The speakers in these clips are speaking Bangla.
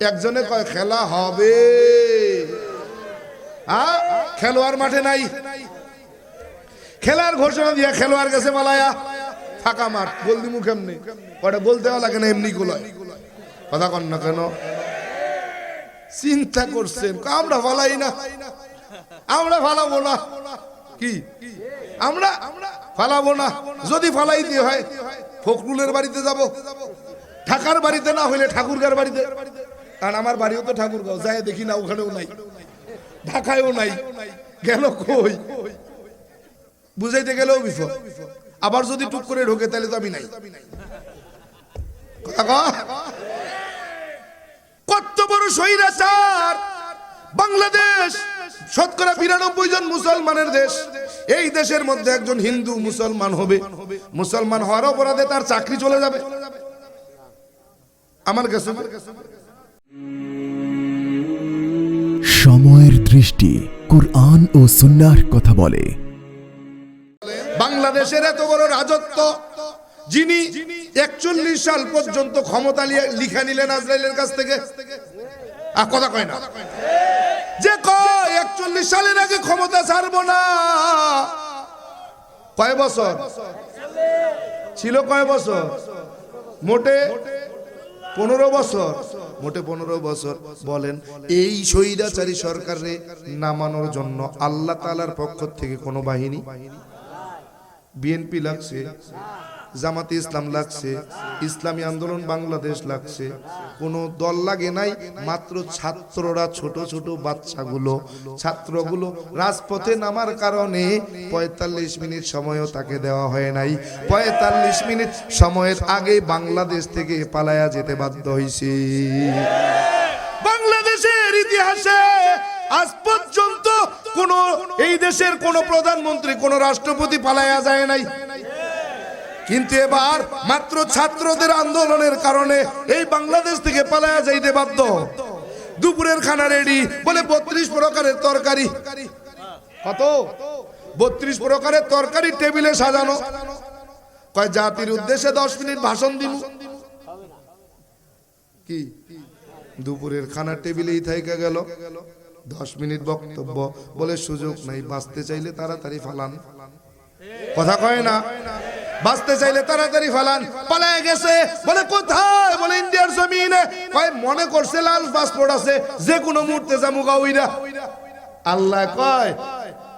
একজনে কয়, খেলা হবে। হ্যাঁ? খেলোয়াড় মাঠে নাই। খেলার ঘোষণা দিয়া খেলোয়াড় গেছে মালায়া। ফাঁকা মাঠ গোল দিমু কেমনি ওটা বলতে লাগে না, এমনি গোলায় কথা কন না কেন? চিন্তা করছেন, আমরা ফালাই না। আমরা ফালাবো না। কি? আমরা ফালাবো না। যদি ফালাইতে হয়, ফখরুলের বাড়িতে যাব। ঢাকার বাড়িতে না হইলে ঠাকুরগার বাড়িতে। কারণ আমার বাড়িও তো ঠাকুরগাঁও যাই দেখি না, ওখানেও নাই। ঢাকায়ও নাই। গেল কই? বুঝাইতে গেলেও বিপদ। আবার যদি টুক করে ঢোকে, তাহলে তো আমি নাই। কত বড় স্বৈরাচার! বাংলাদেশ, শতকরা বিরানব্বই জন মুসলমানের দেশ। এই দেশের মধ্যে একজন হিন্দু মুসলমান হবে। মুসলমান হওয়ার অপরাধে তার চাকরি চলে যাবে। আমার কাছে সময়ের দৃষ্টি কুরআন ও সুন্নাহর কথা বলে। বাংলাদেশের এত বড় রাজত্ব, যিনি একচল্লিশ সাল পর্যন্ত ক্ষমতা লিখা নিলেন আজরাইলের কাছ থেকে। আর কথা কয় না। যে কয়, একচল্লিশ সালের আগে ক্ষমতা ছাড়বো না। কয় বছর? ছিল কয় বছর? মোটে পনেরো বছর। মোটে পনেরো বছর বলেন এই স্বৈরাচারী সরকারে নামানোর জন্য আল্লাহ তালার পক্ষ থেকে কোনো বাহিনী? বিএনপি লাগছে। জামাতে ইসলাম লাগছে, ইসলামী আন্দোলন বাংলাদেশ লাগছে। কোনো দল লাগে নাই, মাত্র ছাত্ররা ছোট ছোট বাচ্চাগুলো, ছাত্রগুলো রাজপথে নামার কারণে পঁয়তাল্লিশ মিনিট সময়ও তাকে দেওয়া হয় নাই। পঁয়তাল্লিশ মিনিট সময়ের আগে বাংলাদেশ থেকে পালায়া যেতে বাধ্য হয়েছে বাংলাদেশের ইতিহাসে আজ পর্যন্ত কোন, এই দেশের কোন প্রধানমন্ত্রী, কোন রাষ্ট্রপতি পালায়া যায় নাই। কিন্তু এবার মাত্র ছাত্রদের আন্দোলনের কারণে এই বাংলাদেশ থেকে পালায়া যাইতে বাধ্য। দুপুরের খানা রেডি বলে বত্রিশ প্রকারের তরকারি। কত? বত্রিশ প্রকারের তরকারি টেবিলে সাজানো। কয়, জাতির উদ্দেশ্যে দশ মিনিট ভাষণ দিব কি? দুপুরের খানা টেবিলেই থাইকা গেল। দশ মিনিট বক্তব্য, বলে সুযোগ নাই, বাঁচতে চাইলে তাড়াতাড়ি ফালান। কথা কয় না? বাঁচতে চাইলে তাড়াতাড়ি ফালান। পালায় গেছে। বলে, কোথায়? বলে, ইন্ডিয়ার জমিনে। কয়, মনে করছে লাল পাসপোর্ট আছে। যে কোনো মুহূর্তে জামুকা উইরা। আল্লাহ কয়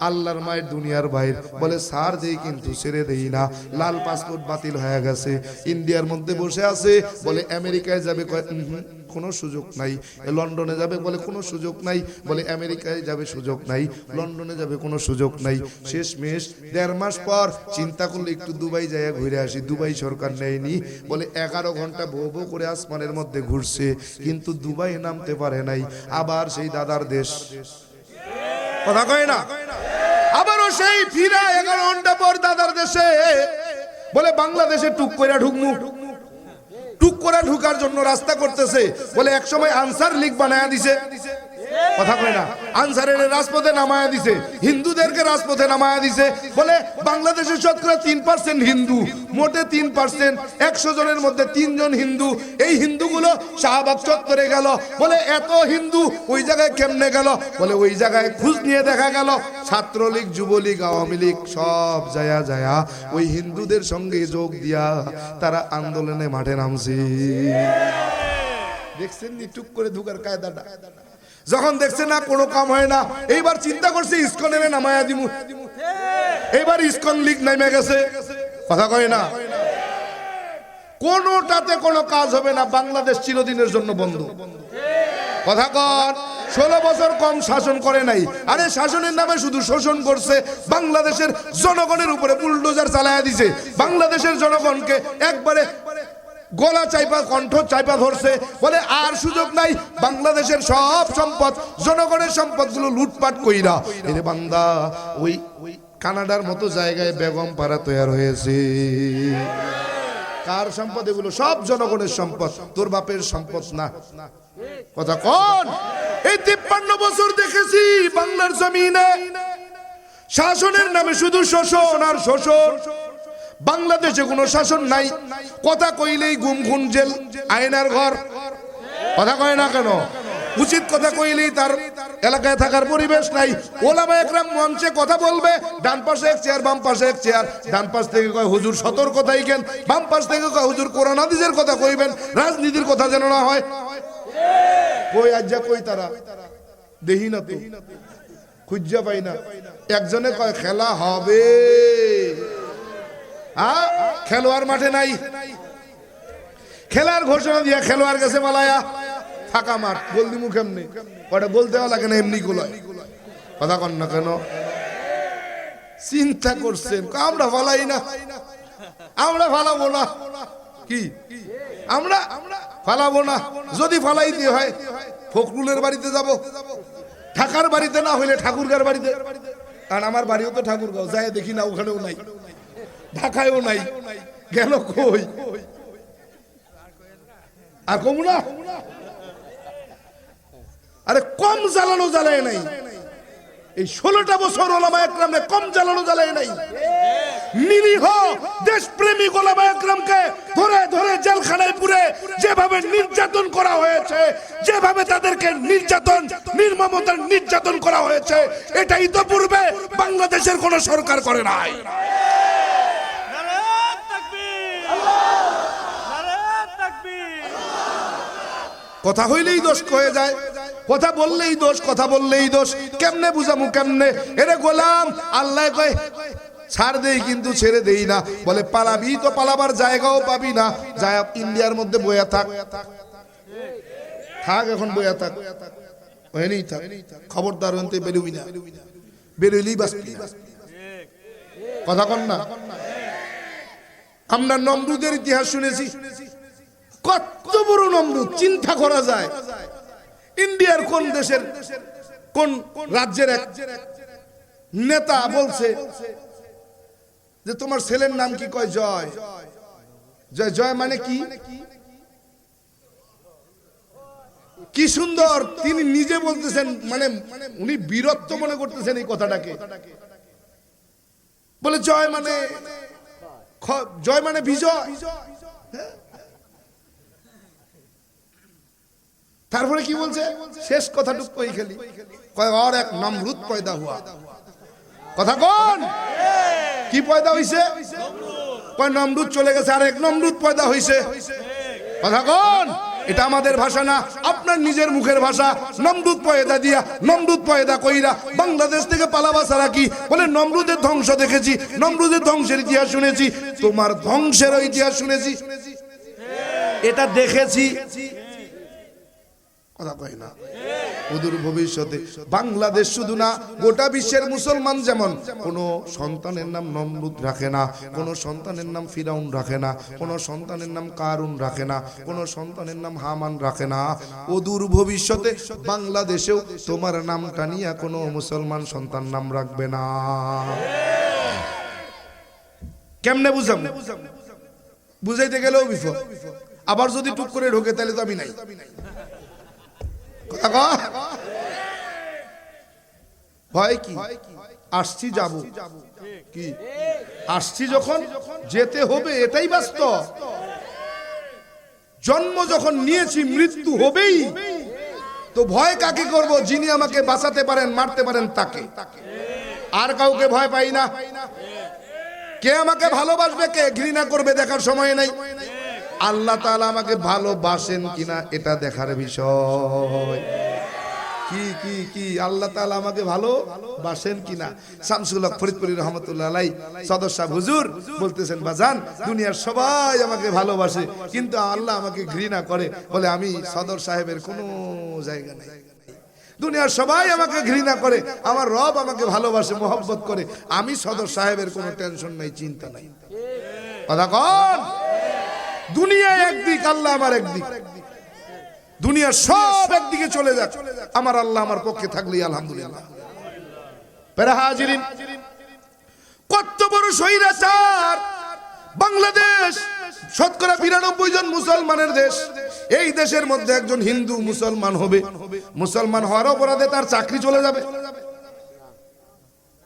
আল্লাহর মায়ের দুনিয়ার বাইর। বলে সার দেই কিন্তু, ছেড়ে দেই না। লাল পাসপোর্ট বাতিল হয়ে গেছে। ইন্ডিয়ার মধ্যে বসে আছে। বলে, আমেরিকায় যাবে? কোনো সুযোগ নাই। লন্ডনে যাবে? বলে, কোনো সুযোগ নাই। বলে, আমেরিকায় যাবে সুযোগ নাই। লন্ডনে যাবে কোনো সুযোগ নাই। শেষ মেশ দেড় মাস পর চিন্তা করলে একটু দুবাই যায় ঘুরে আসি। দুবাই সরকার নেয়নি। বলে, এগারো ঘণ্টা বউ বউ করে আসমানের মধ্যে ঘুরছে, কিন্তু দুবাই নামতে পারে নাই। আবার সেই দাদার দেশ। কথা কয় না? আবারও সেই ফিরা এগারো ঘণ্টা পর দাদার দেশে বলে, বাংলাদেশে টুক করে ঢুকমু। টুক করে ঢুকার জন্য রাস্তা করতেছে। বলে এক সময় আনসার লিগ বানায়া দিছে। কথা কয় না। আনসারের রাজপথে নামায়া দিছে, হিন্দুদেরকে রাজপথে নামায়া দিছে। বলে বাংলাদেশের শতকরা তিন পার্সেন্ট হিন্দু, মোটে তিন পার্সেন্ট একশো জনের মধ্যে তিনজন হিন্দু। এই হিন্দুগুলো শাহবাগ চত্বরে গেল। বলে, এত হিন্দু ওই জায়গায় কেমনে গেল? বলে, ওই জায়গায় খোঁজ নিয়ে দেখা গেল, ছাত্রলীগ, যুবলীগ, আওয়ামী লীগ, সব যায়া যায়া ওই হিন্দুদের সঙ্গে যোগ দিয়া তারা আন্দোলনে মাঠে নামছে। দেখছেন নি, টুক করে ঢুকার কায়দাটা? যখন দেখছে না, কোনো কাম হয় না, এইবার চিন্তা করছে, ইস্কনের নামায়া দিমু। এইবার ইস্কন লিগ নেমে গেছে। কথা কয় না? কোনোটাতে কোনো কাজ হবে না, বাংলাদেশ চিরদিনের জন্য বন্ধ। কথা কর ষোলো বছর কম শাসন করে নাই। আরে, শাসনের নামে শুধু শোষণ করছে, বাংলাদেশের জনগণের উপরে বুলডোজার চালায়া দিছে। বাংলাদেশের জনগণকে একবারে গলা চাইপা, কণ্ঠ চাইপা ধরছে। বলে, আর সুযোগ নাই। বাংলাদেশের সব সম্পদ, জনগণের সম্পদগুলো লুটপাট কইরা। এরে বান্দা, ওই কানাডার মতো জায়গায় বেগম পাড়া তৈরি হয়েছে। কার সম্পদ? এগুলো সব জনগণের সম্পদ। তোর বাপের সম্পদ না। কথা কোন? এই তিপ্পান্ন বছর দেখেছি বাংলার জমিনে। শাসনের নামে শুধু শোষণ আর শোষণ। বাংলাদেশে কোনো শাসন নাই। কথা কইলেই গুম, খুন, জেল, আয়নার ঘর। কথা কয় না কেন? উচিত কথা কইলেই তার এলাকায় থাকার পরিবেশ নাই। ওলামা একরাম মঞ্চে কথা বলবে, ডান পাশে এক চেয়ার, বাম পাশে এক চেয়ার। ডান পাশ থেকে কয়, হুজুর, সতর্ক থাইকেন। বাম পাশ থেকে কয়, হুজুর, কোরআন, হাদিসের কথা কইবেন। রাজনীতির কথা যেন না হয়। কই আজ যা কই তারা? দেহি না তো। খুঁজা পাই না। একজনে কয়, খেলা হবে। খেলোয়াড় মাঠে নাই। খেলার ঘোষণা দিয়া খেলোয়াড় গেছে মালায়া। ফাঁকা মাঠ, গোল দিমু কেমনি? ওটা বলতে লাগে না এমনি গোলায়? কথা কন না কেন? চিন্তা করছেন আমরা ফালাই না। আমরা ফালাবো না। কি? আমরা ফালাবো না। যদি ফালাই দিয়ে হয়, ফখরুলের বাড়িতে যাব। ঢাকার বাড়িতে না হইলে ঠাকুরগার বাড়িতে। আর আমার বাড়িও তো ঠাকুরগাঁও, যায় দেখি না, ওখানেও নাই। ঢাকায়ও নাই। গেল কই? আর কমু না? আরে কম জ্বালানো জ্বালায় নাই। এই ষোলোটা বছর ওলামা একরামে কম জ্বালানো জ্বালায় নাই। নিরীহ দেশপ্রেমী ওলামা একরামকে ধরে ধরে জেলখানায় পুরে যেভাবে নির্যাতন করা হয়েছে, যেভাবে তাদেরকে নির্যাতন, নির্মমতার নির্যাতন করা হয়েছে এটা ইতোপূর্বে বাংলাদেশের কোন সরকার করে নাই। কথা হইলেই দোষ হয়ে যায়। কথা বললেই দোষ, কথা বললেই দোষ। কেমনে বুঝামু, কেমনে? এরে গোলাম, আল্লাহ কয়, ছাড় দেই কিন্তু, ছেড়ে দেই না। বলে, পালাবি তো পালাবার জায়গাও পাবি না। যায় ইন্ডিয়ার মধ্যে বইয়া থাক। থাক এখন, বইয়া থাক। হয়নি থাক। খবরদার হইতে বেরোবি না। বেরোইলেই বাঁচবি। কথা কন না। আমরা নমরুদের ইতিহাস শুনেছি। কত বড় নমরুদ চিন্তা করা যায়। ইন্ডিয়ার কোন দেশের, কোন রাজ্যের এক নেতা বলছে যে তোমার ছেলের নাম কি? কয় জয়। জয় জয় মানে কি? কি সুন্দর, তিনি নিজে বলতেছেন মানে উনি বীরত্ব মনে করতেছেন এই কথাটাকে। বলে জয় মানে জয় মানে বিজয়। তারপরে কি বলছে? শেষ কথাটুকু কই খেলি? কয়, আর এক নমরুদ পয়দা হুয়া। কথা কোন? কি পয়দা হইছে? কয়, নমরুদ চলে গেছে, আর এক নমরুদ পয়দা হইছে। কথা কোন? এটা আমাদের ভাষা না, আপনার নিজের মুখের ভাষা। নমরুদ পয়দা দিয়া, নমরুদ পয়দা কইরা বাংলাদেশ থেকে পালাবা ছাড়া কি? বলে, নমরুদের ধ্বংস দেখেছি, নমরুদের ধ্বংসের ইতিহাস শুনেছি, তোমার ধ্বংসের ইতিহাস শুনেছি। এটা দেখেছি কথা কয় না। অদূর ভবিষ্যতে বাংলাদেশ শুধু না, গোটা বিশ্বের মুসলমান যেমন, কোন সন্তানের নাম নমরুদ রাখে না, কোন সন্তানের নাম ফিরাউন রাখে না, কোন সন্তানের নাম কারুন রাখে না, কোন সন্তানের নাম হামান রাখে না। অদূর ভবিষ্যতে বাংলাদেশেও তোমার নামটা নিয়ে কোনো মুসলমান সন্তান নাম রাখবে না। কেমনে বুঝাম বুঝাইতে গেলেও বিফল আবার যদি টুক করে ঢোকে, তাহলে তো আমি নাই। ভয় কি? আসছি যাব। কি? আসছি যখন যেতে হবে এটাই জন্ম যখন নিয়েছি, মৃত্যু হবেই। তো ভয় কাকে করব? যিনি আমাকে বাঁচাতে পারেন, মারতে পারেন, তাকে। আর কাউকে ভয় পাই না। কে আমাকে ভালোবাসবে, কে ঘৃণা করবে দেখার সময় নাই। আল্লাহ তাআলা আমাকে ভালোবাসেন কিনা এটা দেখার বিষয়। কি কি কি? আল্লাহ তাআলা আমাকে ভালো বাসেন কিনা? শামসুল ফরিদপুরি রহমতুল্লাহ আলাই সদর হুজুর বলতেছেন, বাজান, দুনিয়ার সবাই আমাকে ভালোবাসে, কিন্তু আল্লাহ আমাকে ঘৃণা করে। বলে, আমি সদর সাহেবের কোনো জায়গা নাই। দুনিয়ার সবাই আমাকে ঘৃণা করে, আমার রব আমাকে ভালোবাসে, মোহব্বত করে। আমি সদর সাহেবের কোনো টেনশন নাই, চিন্তা নাই। কথা কন। দুনিয়া একদিক, আল্লাহ আমার একদিক। দুনিয়া সব একদিকে চলে যাক। আমার আল্লাহ আমার পক্ষে থাকলেই আলহামদুলিল্লাহ। কত বড় স্বৈরাচার। বাংলাদেশ শতকরা বিরানব্বই জন মুসলমানের দেশ। এই দেশের মধ্যে একজন হিন্দু মুসলমান হবে। মুসলমান হওয়ার অপরাধে তার চাকরি চলে যাবে।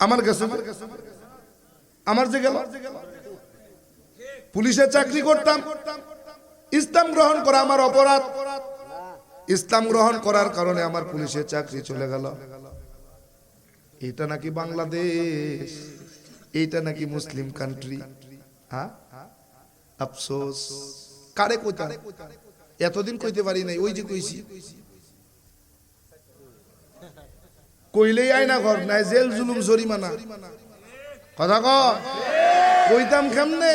আমার কাছে। আমার যে গেল? পুলিশের চাকরি করতাম। ইসলাম গ্রহণ করা আমার অপরাধ। ইসলাম গ্রহণ করার কারণে আমার পুলিশের চাকরি চলে গেল। এটা নাকি বাংলাদেশ? এইটা নাকি মুসলিম কান্ট্রি হ্যাঁ? আফসোস। কারে কইতা এতদিন কইতে পারি নাই, ওই যে কইছি। কইলেই আয়না ঘর, নাই জেল, জুলুম, জরিমানা। কথা কইতাম কেমনে?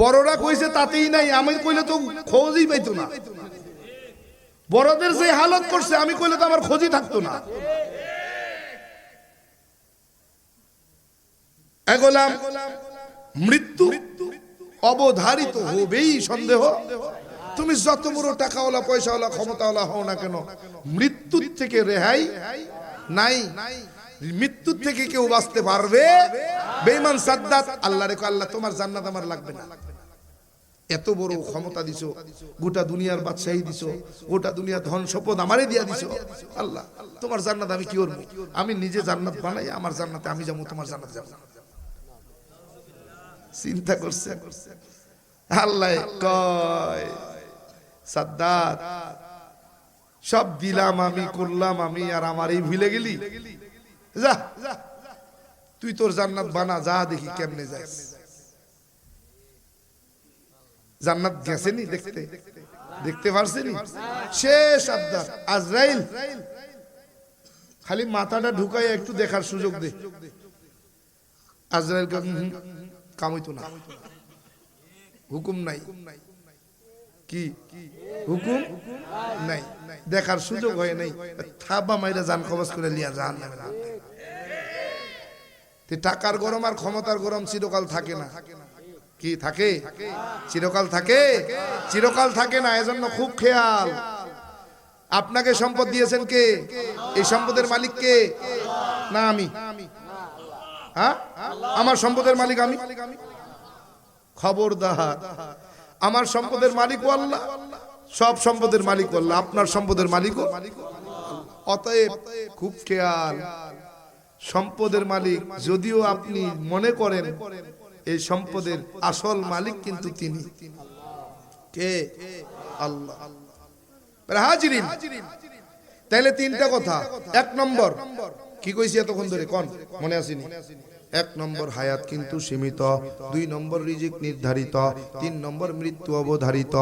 বড়রা কইছে তাতেই নাই, আমি কইলে তো খোঁজই পাইতো না। বড়দের যে হালত করছে, আমি কইলে তো আমার খোঁজই থাকতো না। এগোলাম মৃত্যু অবধারিত হবেই সন্দেহ। তুমি যত বড় টাকাওয়ালা, পয়সাওয়ালা, ক্ষমতাওয়ালা হও না কেন, মৃত্যুর থেকে রেহাই নাই। মৃত্যুর থেকে কেউ বাঁচতে পারবে? বেঈমান সাদ্দাত আল্লাহ রেখো আল্লাহ, তোমার জান্নাত আমার লাগবে না। এত বড় ক্ষমতা দিছো গোটা দুনিয়ার বাদশাহী দিছো গোটা দুনিয়ার ধন সম্পদ আমারে দিয়া দিছ। আল্লাহ তোমার জান্নাত আমি কি করব? আমি নিজে জান্নাত বানাই আমার জান্নাতে আমি যাব তোমার জান্নাত যাব। চিন্তা করছে? আল্লাহ কয় সাদ্দাত সব দিলাম আমি করলাম আমি আর আমার এই ভুলে গেলি? যা তুই তোর জান্নাত বানা যা দেখি কেমনে যাস। জান্নাত গেছেনি দেখতে? দেখতে। পারছেনি? শেষ আবদার। আজরাইল। খালি মাথাটা ঢুকাই একটু দেখার সুযোগ দে। আজরাইল কামাইতো না। হুকুম নাই। কি? হুকুম নাই। দেখার সুযোগ হয় নাই। থাবা মাইরা জান খবস করে লিয়া জান টাকার গরম আর ক্ষমতার গরম চিরকাল থাকে না। কি থাকে? চিরকাল থাকে? চিরকাল থাকে না, এজন্য খুব খেয়াল। আপনাকে সম্পদ দিয়েছেন কে? এই সম্পদের মালিক কে? না আমি। হ্যাঁ? আমার সম্পদের মালিক আমি? খবরদার। আমার সম্পদের মালিক আল্লাহ। সব সম্পদের মালিক আল্লাহ। আপনার সম্পদের মালিকও অতএব খুব খেয়াল। সম্পদের মালিক, যদিও আপনি মনে করেন এই সম্পদের আসল মালিক কিন্তু তিনি। কে? আল্লাহ। হাজিরিন, তাইলে তিনটা কথা। এক নম্বর, কি কইছি এতক্ষণ ধরে? কোন, মনে আসেনি? এক নম্বর, হায়াত কিন্তু সীমিত। দুই নম্বর, রিজিক নির্ধারিত। তিন নম্বর, মৃত্যু অবধারিত।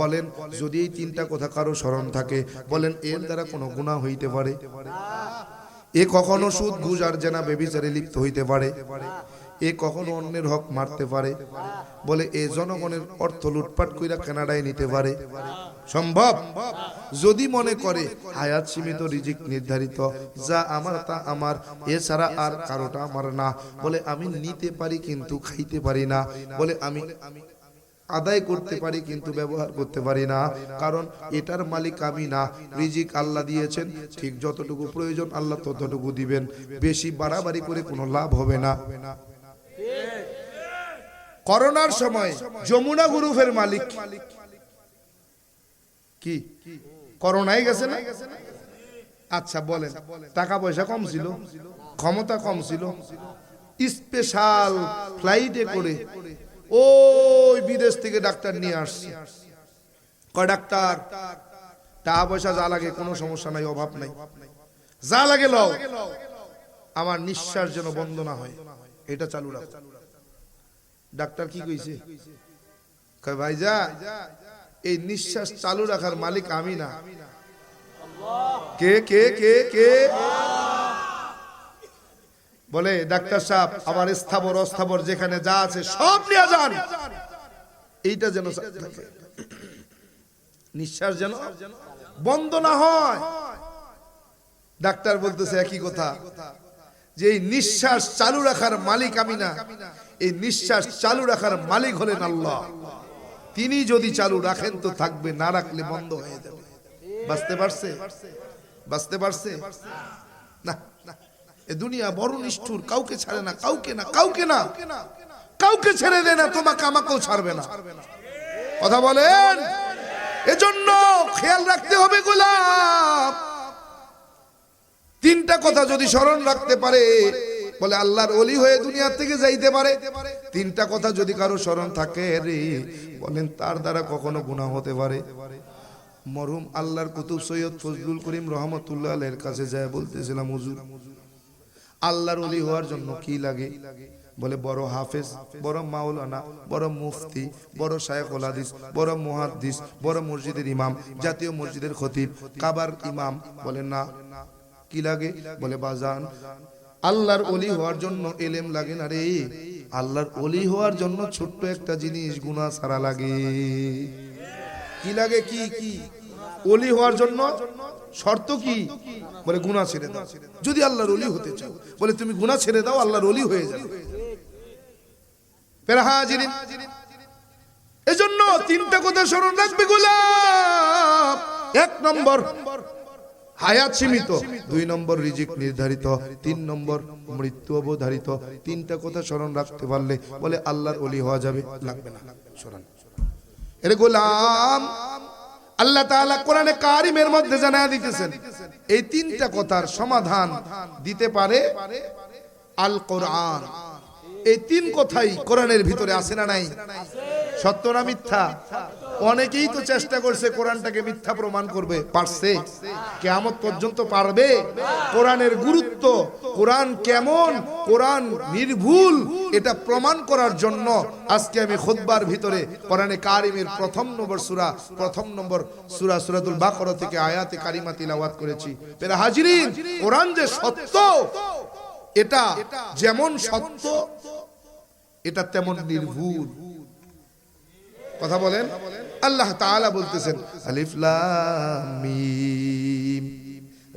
বলেন, যদি এই তিনটা কথা কারও স্মরণ থাকে, বলেন, এর দ্বারা কোনো গুণা হইতে পারে? এ কখনো সুদ, ঘুষ আর জেনা বেবিচারে লিপ্ত হইতে পারে? এ কখনো অন্যের হক মারতে পারে? বলে, এ জনগণের অর্থ লুটপাট কইরা কানাডায় নিতে পারে। সম্ভব? যদি মনে করে, হায়াত সীমিত রিজিক নির্ধারিত, যা আমার তা আমার, এছাড়া আর কারোটা আমার না। বলে, আমি নিতে পারি কিন্তু খাইতে পারি না। বলে, আমি আদায় করতে পারি কিন্তু ব্যবহার করতে পারি না। কারণ এটার মালিক আমি না। রিজিক আল্লাহ দিয়েছেন। ঠিক যতটুকু প্রয়োজন আল্লাহ ততটুকু দিবেন। বেশি বাড়াবাড়ি করে কোনো লাভ হবে না। করোনার সময় যমুনা গ্রুপের মালিক। কি? করোনায় গেছে না? আচ্ছা বলেন। টাকা পয়সা কম ছিল? ক্ষমতা কম ছিল? স্পেশাল ফ্লাইটে করে ওই বিদেশ থেকে ডাক্তার নিয়ে আসছে। কয়, ডাক্তার, টাকা পয়সা যা লাগে, কোনো সমস্যা নাই, অভাব নাই। যা লাগে লও। আমার নিঃশ্বাস যেন বন্ধ না হয়। এটা চালু রাখো। ডাক্তার কি কইছে? কয় ভাইজা এই নিঃশ্বাস চালু রাখার মালিক আমি না। কে কে কে কে? বলে ডাক্তার সাহেব আবার স্থাবর অস্থাবর যেখানে যা আছে সব নিয়ে যান। এইটা যেন। নিঃশ্বাস যেন বন্ধ না হয়। ডাক্তার বলতেছে একই কথা। যে এই নিঃশ্বাস চালু রাখার মালিক আমি না, এই নিঃশ্বাস চালু রাখার মালিক হলেন আল্লাহ। তিনি যদি চালু রাখেন তো থাকবে, না রাখলে বন্ধ হয়ে যাবে। বাঁচতে পারছে? বাঁচতে পারছে? না এ দুনিয়া বড় নিষ্ঠুর, কাউকে ছাড়ে না, কাউকে না কাউকে না। কাউকে ছেড়ে দেয় না, তোমাকে আমাকেও ছাড়বে না। কথা বলেন? এজন্য খেয়াল রাখতে হবে গোলাপ। তিনটা কথা যদি স্মরণ রাখতে পারে, বলে আল্লাহর অলি হয়ে দুনিয়া থেকে যাইতে পারে। তিনটা কথা যদি কারও স্মরণ থাকে রে, বলেন তার দ্বারা কখনো গুণা হতে পারে। মরহুম আল্লাহর কুতুব সৈয়দ ফজলুল করিম রহমতুল্লাহ আলের কাছে যায়, বলতেছিলাম, হুজুর, আল্লাহর অলি হওয়ার জন্য কি লাগে? বলে, বড় হাফেজ, বড় মাওলানা, বড় মুফতি, বড় শায়খুল হাদিস, বড় মুহাদ্দিস, বড় মসজিদের ইমাম, জাতীয় মসজিদের খতিব, কাবার ইমাম। বলে, না কি লাগে? বলে, বাজান, আল্লাহর অলি হওয়ার জন্য এলেম লাগে না রে। আল্লাহর অলি হওয়ার জন্য ছোট্ট একটা জিনিস গুনাহ ছাড়া লাগে। কি লাগে, কি কি? অলি হওয়ার জন্য শর্ত কি? বলে, গুনাহ ছেড়ে দাও। যদি আল্লাহর অলি হতে চাও, বলে, তুমি গুনাহ ছেড়ে দাও, আল্লাহর অলি হয়ে যাবে। এজন্য তিনটা কথা স্মরণ রাখবে গোলাপ। এক নম্বর হায়াত সীমিত। দুই নম্বর রিজিক নির্ধারিত তিন নম্বর মৃত্যু অবধারিত। তিনটা কথা স্মরণ রাখতে পারলে বলে আল্লাহর অলি হওয়া যাবে লাগবে না। স্মরণ। এর গোলাম আল্লাহ তাআলা কোরআনে কারিমের মধ্যে জানা দিতেছেন এই তিনটা কথার সমাধান দিতে পারে আল কোরআন এই তিন কথাই কোরআনের ভিতরে আছে না নাই? সত্য না মিথ্যা? অনেকেই তো চেষ্টা করছে কোরআনটাকে মিথ্যা প্রমাণ করবে। পারছে? কেয়ামত পর্যন্ত পারবে? কোরআনের গুরুত্ব, কোরআন কেমন? কোরআন নির্ভুল, এটা প্রমাণ করার জন্য আজকে আমি খুতবার ভিতরে কোরআনে কারিমের প্রথম নম্বর সুরা, প্রথম নম্বর সুরা সূরাতুল বাকরা থেকে আয়াতে কারিমা তিলাওয়াত করেছি। পেরা হাজিরিন, কোরআন যে সত্য, এটা যেমন সত্য, এটা তেমন নির্ভুল। কথা বলেন। আল্লাহ তাআলা বলতেছেন, আলিফ লাম মিম।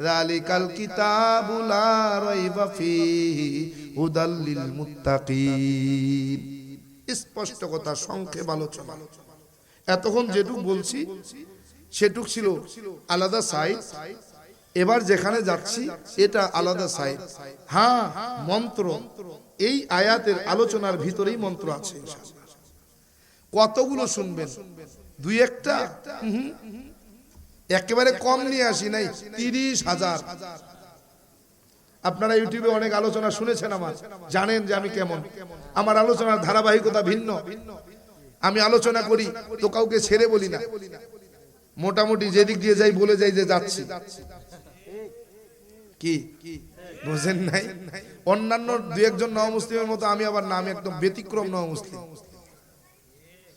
যালিকাল কিতাবু লা রাইবা ফীহি হুদাল স্পষ্ট কথা, সংক্ষেপ আলোচনা। এতক্ষণ যেটুক বলছি, সেটুক ছিল আলাদা সাইড এবার যেখানে যাচ্ছি, এটা আলাদা সাইড হ্যাঁ মন্ত্র। এই আয়াতের আলোচনার ভিতরেই মন্ত্র আছে, ইনশাআল্লাহ। কতগুলো শুনবেন? দুই একটা। একেবারে কম নিয়ে আসি নাই, তিরিশ হাজার। আপনারা ইউটিউবে অনেক আলোচনা শুনেছেন আমার, জানেন যে আমি কেমন। আমার আলোচনার ধারাবাহিকতা ভিন্ন। আমি আলোচনা করি, তো কাউকে ছেড়ে বলি না। মোটামুটি যেদিক দিয়ে যাই বলে যাই যে যাচ্ছি। কি? বোঝেন নাই? অন্যান্য দু একজন নও মুসলিমের মতো আমি আবার না আমি একদম ব্যতিক্রম নও মুসলিম